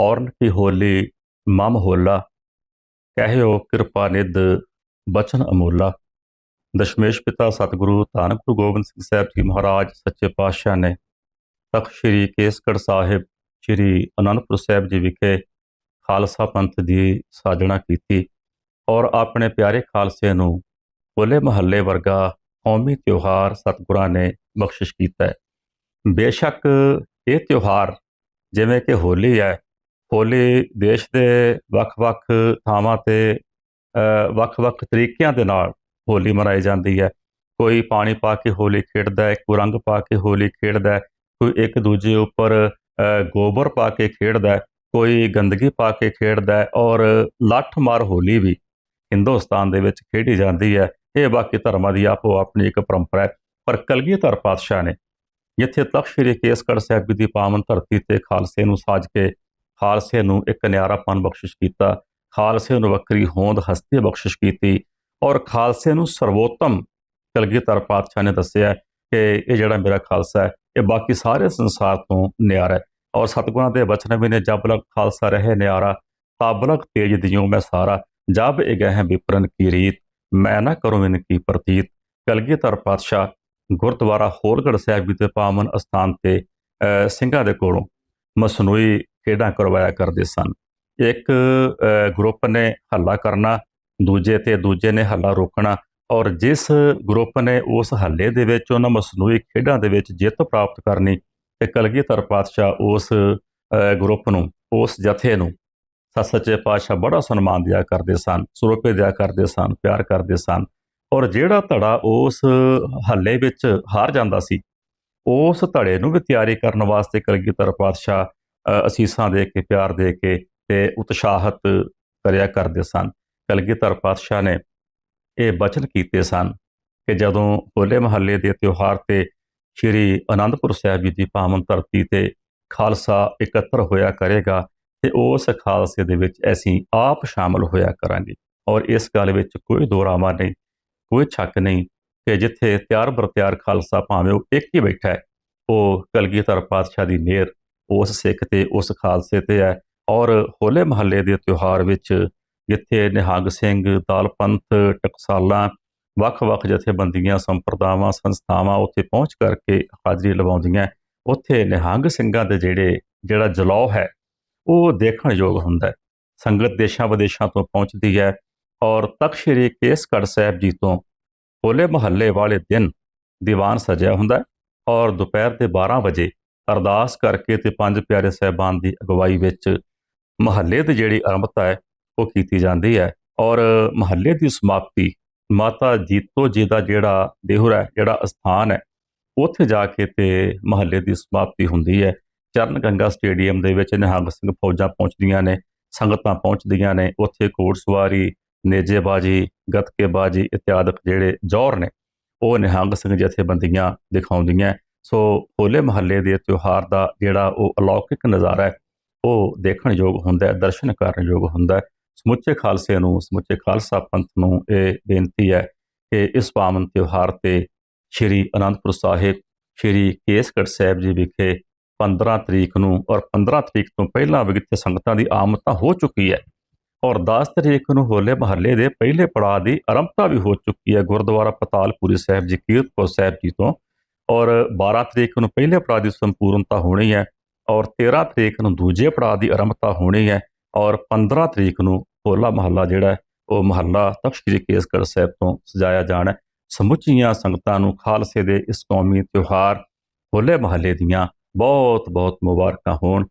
ਔਰਨ ਕੀ ਹੋਲੀ ਮਮ ਹੋਲਾ। ਕਹਿਓ ਕਿਰਪਾ ਨਿਧ, ਬਚਨ ਅਮੋਲਾ। ਦਸ਼ਮੇਸ਼ ਪਿਤਾ ਸਤਿਗੁਰੂ ਧੰਨ ਗੁਰੂ ਗੋਬਿੰਦ ਸਿੰਘ ਸਾਹਿਬ ਜੀ ਮਹਾਰਾਜ, ਸੱਚੇ ਪਾਤਸ਼ਾਹ ਨੇ ਤਖਤ ਸ੍ਰੀ ਕੇਸਗੜ੍ਹ ਸਾਹਿਬ, ਸ੍ਰੀ ਅਨੰਦਪੁਰ ਸਾਹਿਬ ਜੀ ਵਿਖੇ ਖਾਲਸਾ ਪੰਥ ਦੀ ਸਾਜਣਾ ਕੀਤੀ ਔਰ ਆਪਣੇ ਪਿਆਰੇ ਖਾਲਸੇ ਨੂੰ ਹੋਲੇ ਮਹੱਲੇ ਵਰਗਾ ਕੌਮੀ ਤਿਉਹਾਰ ਸਤਿਗੁਰਾਂ ਨੇ ਬਖਸ਼ਿਸ਼ ਕੀਤਾ ਹੈ। ਬੇਸ਼ੱਕ ਇਹ ਤਿਉਹਾਰ ਜਿਵੇਂ ਕਿ ਹੋਲੀ ਹੈ ਹੋਲੀ ਦੇਸ਼ ਦੇ ਵੱਖ-ਵੱਖ ਥਾਵਾਂ ਤੇ ਵੱਖ-ਵੱਖ ਤਰੀਕਿਆਂ ਦੇ ਨਾਲ ਹੋਲੀ ਮਨਾਈ ਜਾਂਦੀ ਹੈ। ਕੋਈ ਪਾਣੀ ਪਾ ਕੇ ਹੋਲੀ ਖੇਡਦਾ ਹੈ, ਕੋਈ ਰੰਗ ਪਾ ਕੇ ਹੋਲੀ ਖੇਡਦਾ ਹੈ, ਕੋਈ ਇੱਕ ਦੂਜੇ ਉੱਪਰ ਗੋਬਰ ਪਾ ਕੇ ਖੇਡਦਾ ਹੈ, ਕੋਈ ਗੰਦਗੀ ਪਾ ਕੇ ਖੇਡਦਾ ਹੈ ਔਰ ਲੱਠ ਮਾਰ ਹੋਲੀ ਵੀ ਹਿੰਦੁਸਤਾਨ ਦੇ ਵਿੱਚ ਖੇਡੀ ਜਾਂਦੀ ਹੈ। ਇਹ ਬਾਕੀ ਧਰਮਾਂ ਦੀ ਆਪੋ ਆਪਣੀ ਇੱਕ ਪਰੰਪਰਾ ਹੈ। ਪਰ ਕਲਗੀਧਰ ਪਾਤਸ਼ਾਹ ਨੇ ਜਿੱਥੇ ਤਖਤ ਸ੍ਰੀ ਕੇਸਗੜ੍ਹ ਸਾਹਿਬ ਜੀ ਦੀ ਪਾਵਨ ਧਰਤੀ ਤੇ ਖਾਲਸੇ ਨੂੰ ਸਾਜ ਕੇ ਖਾਲਸੇ ਨੂੰ ਇੱਕ ਨਿਆਰਾਪਨ ਬਖਸ਼ਿਸ਼ ਕੀਤਾ, ਖਾਲਸੇ ਨੂੰ ਵੱਖਰੀ ਹੋਂਦ ਹਸਤੀ ਬਖਸ਼ਿਸ਼ ਕੀਤੀ ਔਰ ਖਾਲਸੇ ਨੂੰ ਸਰਵੋਤਮ ਕਲਗੀਧਰ ਪਾਤਸ਼ਾਹ ਨੇ ਦੱਸਿਆ ਕਿ ਇਹ ਜਿਹੜਾ ਮੇਰਾ ਖਾਲਸਾ ਹੈ, ਇਹ ਬਾਕੀ ਸਾਰੇ ਸੰਸਾਰ ਤੋਂ ਨਿਆਰਾ ਹੈ ਔਰ ਸਤਿਗੁਰਾਂ ਦੇ ਬਚਨ ਵੀ ਨੇ, ਜਬ ਲਗ ਖਾਲਸਾ ਰਹੇ ਨਿਆਰਾ, ਤਬ ਲਗ ਤੇਜ ਦਿਓ ਮੈਂ ਸਾਰਾ, ਜਬ ਇਹ ਗਹਿ ਵਿਪਰਨ ਕੀ ਰੀਤ, ਮੈਂ ਨਾ ਕਰੂੰ ਇਨ ਕੀ ਪ੍ਰਤੀਤ। ਕਲਗੀਧਰ ਪਾਤਸ਼ਾਹ ਗੁਰਦੁਆਰਾ ਹੋਲਗੜ੍ਹ ਸਾਹਿਬ ਜੀ ਦੇ ਪਾਵਨ ਅਸਥਾਨ ਤੇ ਸਿੰਘਾਂ ਦੇ ਕੋਲੋਂ ਮਸਨੂਈ ਖੇਡਾਂ ਕਰਵਾਇਆ ਕਰਦੇ ਸਨ। ਇੱਕ ਗਰੁੱਪ ਨੇ ਹੱਲਾ ਕਰਨਾ, ਦੂਜੇ ਤੇ ਦੂਜੇ ਨੇ ਹੱਲਾ ਰੋਕਣਾ ਔਰ ਜਿਸ ਗਰੁੱਪ ਨੇ ਉਸ ਹੱਲੇ ਦੇ ਵਿੱਚ ਉਹਨਾਂ ਮਸਨੂਈ ਖੇਡਾਂ ਦੇ ਵਿੱਚ ਜਿੱਤ ਪ੍ਰਾਪਤ ਕਰਨੀ ਤੇ ਕਲਗੀਧਰ ਪਾਤਸ਼ਾਹ ਉਸ ਗਰੁੱਪ ਨੂੰ, ਉਸ ਜਥੇ ਨੂੰ ਸੱਚ ਸੱਚੇ ਪਾਤਸ਼ਾਹ ਬੜਾ ਸਨਮਾਨ ਦਿਆ ਕਰਦੇ ਸਨ, ਸਰੋਪੇ ਦਿਆ ਕਰਦੇ ਸਨ, ਪਿਆਰ ਕਰਦੇ ਸਨ ਔਰ ਜਿਹੜਾ ਧੜਾ ਉਸ ਹੱਲੇ ਵਿੱਚ ਹਾਰ ਜਾਂਦਾ ਸੀ, ਉਸ ਧੜੇ ਨੂੰ ਵੀ ਤਿਆਰੀ ਕਰਨ ਵਾਸਤੇ ਕਲਗੀਧਰ ਪਾਤਸ਼ਾਹ ਅਸੀਸਾਂ ਦੇ ਕੇ, ਪਿਆਰ ਦੇ ਕੇ ਤੇ ਉਤਸ਼ਾਹਤ ਕਰਿਆ ਕਰਦੇ ਸਨ। ਕਲਗੀਧਰ ਪਾਤਸ਼ਾਹ ਨੇ ਇਹ ਬਚਨ ਕੀਤੇ ਸਨ ਕਿ ਜਦੋਂ ਹੋਲੇ ਮਹੱਲੇ ਦੇ ਤਿਉਹਾਰ ਤੇ ਸ੍ਰੀ ਅਨੰਦਪੁਰ ਸਾਹਿਬ ਜੀ ਦੀ ਪਾਵਨ ਧਰਤੀ ਤੇ ਖਾਲਸਾ ਇਕੱਤਰ ਹੋਇਆ ਕਰੇਗਾ ਤੇ ਉਸ ਖਾਲਸੇ ਦੇ ਵਿੱਚ ਅਸੀਂ ਆਪ ਸ਼ਾਮਲ ਹੋਇਆ ਕਰਾਂਗੇ। ਔਰ ਇਸ ਗੱਲ ਵਿੱਚ ਕੋਈ ਦੋਰਾਵਾ ਨਹੀਂ, ਕੋਈ ਛੱਕ ਨਹੀਂ ਕਿ ਜਿੱਥੇ ਤਿਆਰ ਬਰ ਤਿਆਰ ਖਾਲਸਾ ਭਾਵੇਂ ਉਹ ਇੱਕ ਹੀ ਬੈਠਾ ਹੈ, ਉਹ ਕਲਗੀਧਰ ਪਾਤਸ਼ਾਹ ਦੀ ਮਿਹਰ ਉਸ ਸਿੱਖ ਤੇ ਉਸ ਖਾਲਸੇ ਤੇ ਹੈ। ਔਰ ਹੋਲੇ ਮਹੱਲੇ ਦੇ ਤਿਉਹਾਰ ਵਿੱਚ ਜਿੱਥੇ ਨਿਹੰਗ ਸਿੰਘ, ਦਾਲ ਪੰਥ, ਟਕਸਾਲਾਂ, ਵੱਖ-ਵੱਖ ਜਥੇਬੰਦੀਆਂ, ਸੰਪਰਦਾਵਾਂ, ਸੰਸਥਾਵਾਂ ਉੱਥੇ ਪਹੁੰਚ ਕਰਕੇ ਹਾਜ਼ਰੀ ਲਵਾਉਂਦੀਆਂ। ਉੱਥੇ ਨਿਹੰਗ ਸਿੰਘਾਂ ਦੇ ਜਿਹੜੇ, ਜਿਹੜਾ ਜਲੌ ਹੈ, ਉਹ ਦੇਖਣ ਯੋਗ ਹੁੰਦਾ ਹੈ। ਸੰਗਤ ਦੇਸ਼ਾਂ ਵਿਦੇਸ਼ਾਂ ਤੋਂ ਪਹੁੰਚਦੀ ਹੈ ਔਰ ਤਖਤ ਸ੍ਰੀ ਕੇਸਗੜ੍ਹ ਸਾਹਿਬ ਜੀ ਤੋਂ ਹੋਲੇ ਮਹੱਲੇ ਵਾਲੇ ਦਿਨ ਦੀਵਾਨ ਸਜਿਆ ਹੁੰਦਾ ਔਰ ਦੁਪਹਿਰ ਦੇ 12 ਵਜੇ ਅਰਦਾਸ ਕਰਕੇ ਤੇ ਪੰਜ ਪਿਆਰੇ ਸਾਹਿਬਾਨ ਦੀ ਅਗਵਾਈ ਵਿੱਚ ਮਹੱਲੇ ਦੀ ਜਿਹੜੀ ਆਰੰਭਤਾ ਹੈ, ਉਹ ਕੀਤੀ ਜਾਂਦੀ ਹੈ ਔਰ ਮਹੱਲੇ ਦੀ ਸਮਾਪਤੀ ਮਾਤਾ ਜੀਤੋ ਜੀ ਦਾ ਜਿਹੜਾ ਦੇਹੁਰਾ ਹੈ, ਜਿਹੜਾ ਅਸਥਾਨ ਹੈ, ਉੱਥੇ ਜਾ ਕੇ ਤੇ ਮਹੱਲੇ ਦੀ ਸਮਾਪਤੀ ਹੁੰਦੀ ਹੈ। ਚਰਨ ਗੰਗਾ ਸਟੇਡੀਅਮ ਦੇ ਵਿੱਚ ਨਿਹੰਗ ਸਿੰਘ ਫੌਜਾਂ ਪਹੁੰਚਦੀਆਂ ਨੇ, ਸੰਗਤਾਂ ਪਹੁੰਚਦੀਆਂ ਨੇ, ਉੱਥੇ ਕੋੜ ਸਵਾਰੀ ਨੇਜੇਬਾਜੀ, ਗੱਤਕੇਬਾਜੀ ਇਤਿਆਦਿਕ ਜਿਹੜੇ ਜੌਹਰ ਨੇ, ਉਹ ਨਿਹੰਗ ਸਿੰਘ ਜਥੇਬੰਦੀਆਂ ਦਿਖਾਉਂਦੀਆਂ। ਸੋ ਹੋਲੇ ਮਹੱਲੇ ਦੇ ਤਿਉਹਾਰ ਦਾ ਜਿਹੜਾ ਉਹ ਅਲੌਕਿਕ ਨਜ਼ਾਰਾ ਹੈ, ਉਹ ਦੇਖਣ ਯੋਗ ਹੁੰਦਾ ਹੈ, ਦਰਸ਼ਨ ਕਰਨ ਯੋਗ ਹੁੰਦਾ ਹੈ। ਸਮੁੱਚੇ ਖਾਲਸੇ ਨੂੰ, ਸਮੁੱਚੇ ਖਾਲਸਾ ਪੰਥ ਨੂੰ ਇਹ ਬੇਨਤੀ ਹੈ ਕਿ ਇਸ ਪਾਵਨ ਤਿਉਹਾਰ ਤੇ ਸ਼੍ਰੀ ਅਨੰਦਪੁਰ ਸਾਹਿਬ, ਸ਼੍ਰੀ ਕੇਸਗੜ੍ਹ ਸਾਹਿਬ ਜੀ ਵਿਖੇ 15 ਤਰੀਕ ਨੂੰ ਔਰ 15 ਤਰੀਕ ਤੋਂ ਪਹਿਲਾਂ ਵੀ ਸੰਗਤਾਂ ਦੀ ਆਮਦ ਤਾਂ ਹੋ ਚੁੱਕੀ ਹੈ ਔਰ 10 ਤਰੀਕ ਨੂੰ ਹੋਲੇ ਮਹੱਲੇ ਦੇ ਪਹਿਲੇ ਪੜਾਅ ਦੀ ਆਰੰਭਤਾ ਵੀ ਹੋ ਚੁੱਕੀ ਹੈ ਗੁਰਦੁਆਰਾ ਪਤਾਲਪੁਰੀ ਸਾਹਿਬ ਜੀ, ਕੀਰਤਪੁਰ ਸਾਹਿਬ ਜੀ ਤੋਂ। ਔਰ 12 ਤਰੀਕ ਨੂੰ ਪਹਿਲੇ ਪੜਾਅ ਦੀ ਸੰਪੂਰਨਤਾ ਹੋਣੀ ਹੈ ਔਰ 13 ਤਰੀਕ ਨੂੰ ਦੂਜੇ ਪੜਾਅ ਦੀ ਆਰੰਭਤਾ ਹੋਣੀ ਹੈ ਔਰ 15 ਤਰੀਕ ਨੂੰ ਹੋਲਾ ਮਹੱਲਾ ਜਿਹੜਾ ਉਹ ਮਹੱਲਾ ਤਖਤ ਸ੍ਰੀ ਕੇਸਗੜ੍ਹ ਸਾਹਿਬ ਤੋਂ ਸਜਾਇਆ ਜਾਣਾ ਸਮੁੱਚੀਆਂ ਸੰਗਤਾਂ ਨੂੰ ਖਾਲਸੇ ਦੇ ਇਸ ਕੌਮੀ ਤਿਉਹਾਰ ਹੋਲੇ ਮਹੱਲੇ ਦੀਆਂ ਬਹੁਤ ਬਹੁਤ ਮੁਬਾਰਕਾਂ ਹੋਣ।